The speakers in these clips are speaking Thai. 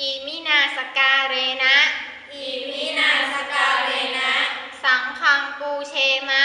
อิมินาสกาเรนะ อิมินาสกาเรนะ สังคังปูเชมะ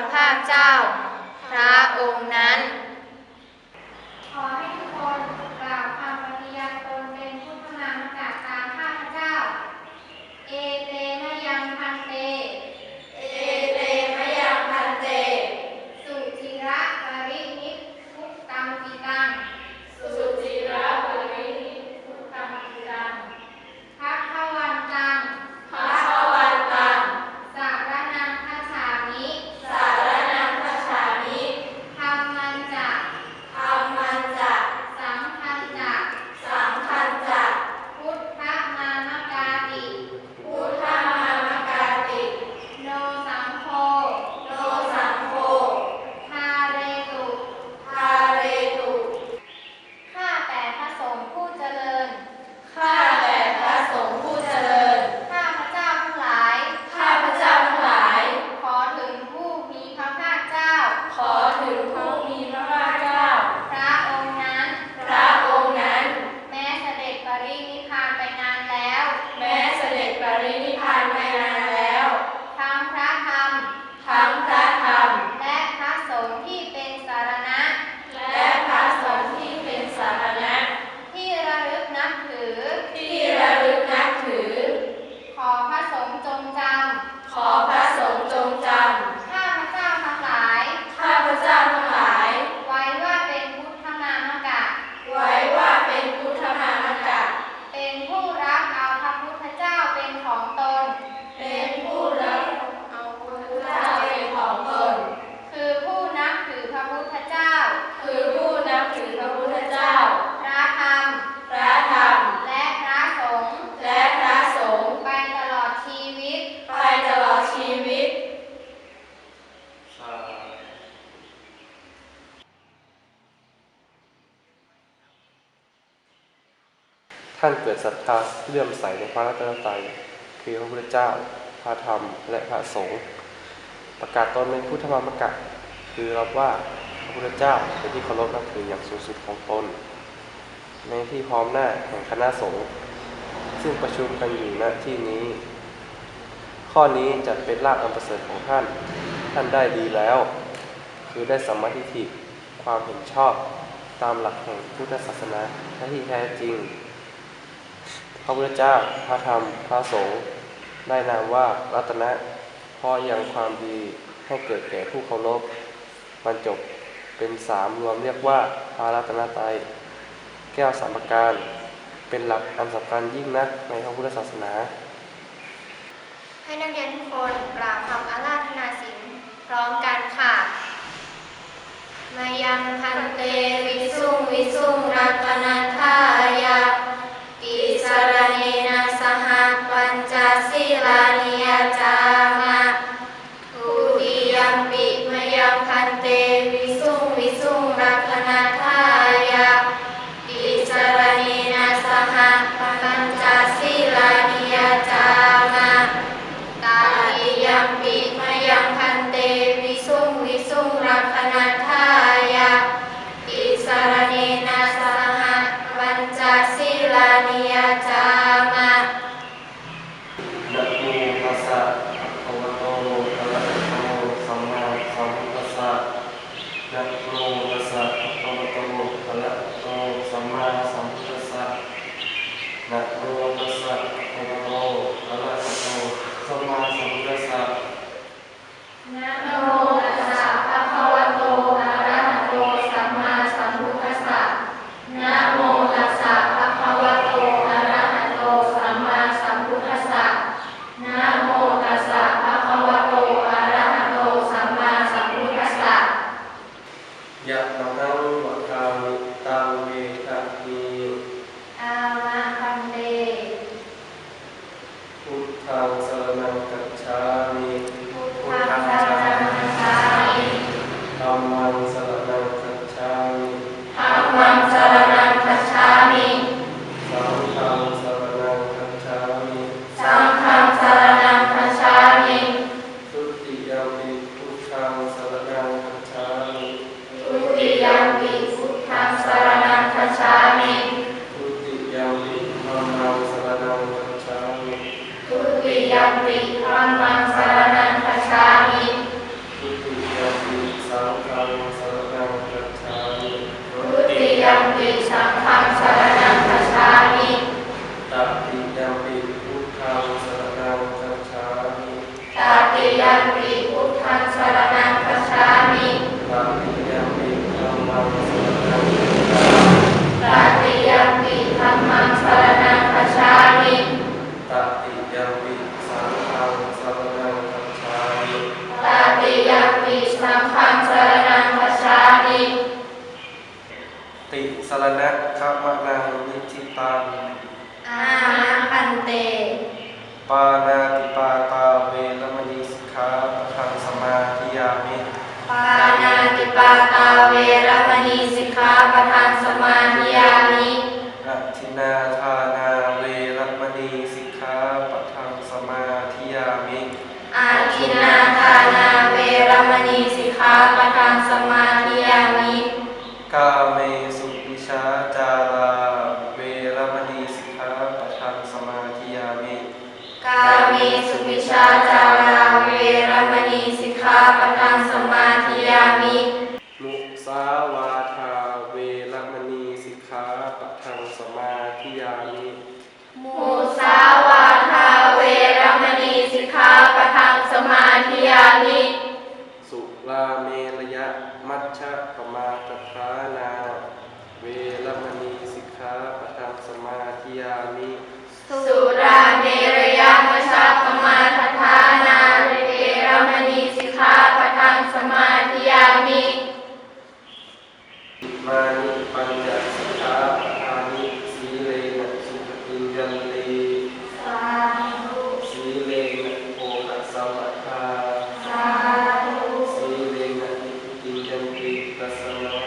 พระภาคเจ้า พระองค์นั้น ศรัทธาเลื่อมใสในพระรัตนตรัยคือพระพุทธเจ้า พระธรรม และพระสงฆ์ประกาศตนเป็นพุทธมามกะ คือรับว่าพระพุทธเจ้าเป็นที่เคารพนับถืออย่างสูงสุดของตนในที่พร้อมหน้าแห่งคณะสงฆ์ซึ่งประชุมกันอยู่ณที่นี้ ข้อนี้จะเป็นลาภอันประเสริฐของท่าน ท่านได้ดีแล้ว คือได้สัมมาทิฏฐิความเห็นชอบตามหลักแห่งพุทธศาสนาที่แท้จริง ระพุทธเจ้า พระธรรม พระสงฆ์ได้นามว่ารัตนะพรอยังความดีให้เกิดแก่ผู้เคารพบรรจบเป็นสามรวมเรียกว่าพระรัตนตรัยแก้วสามประการ เป็นหลักอันสำคัญยิ่งนักในพระพุทธศาสนา ให้นักเรียนทุกคนกล่าวคำอาราธนาสิลพร้อมกันค่ะมายังพันเตวิสุงวิสุงรัตนทายา รณีนัสหะปัญจศีลานิยจามะทุติยมปิมยังพันเตวิสุงวิสุงรักนาทายะปิสรณีนัสหะปัญจศีลานิยจามะ meditação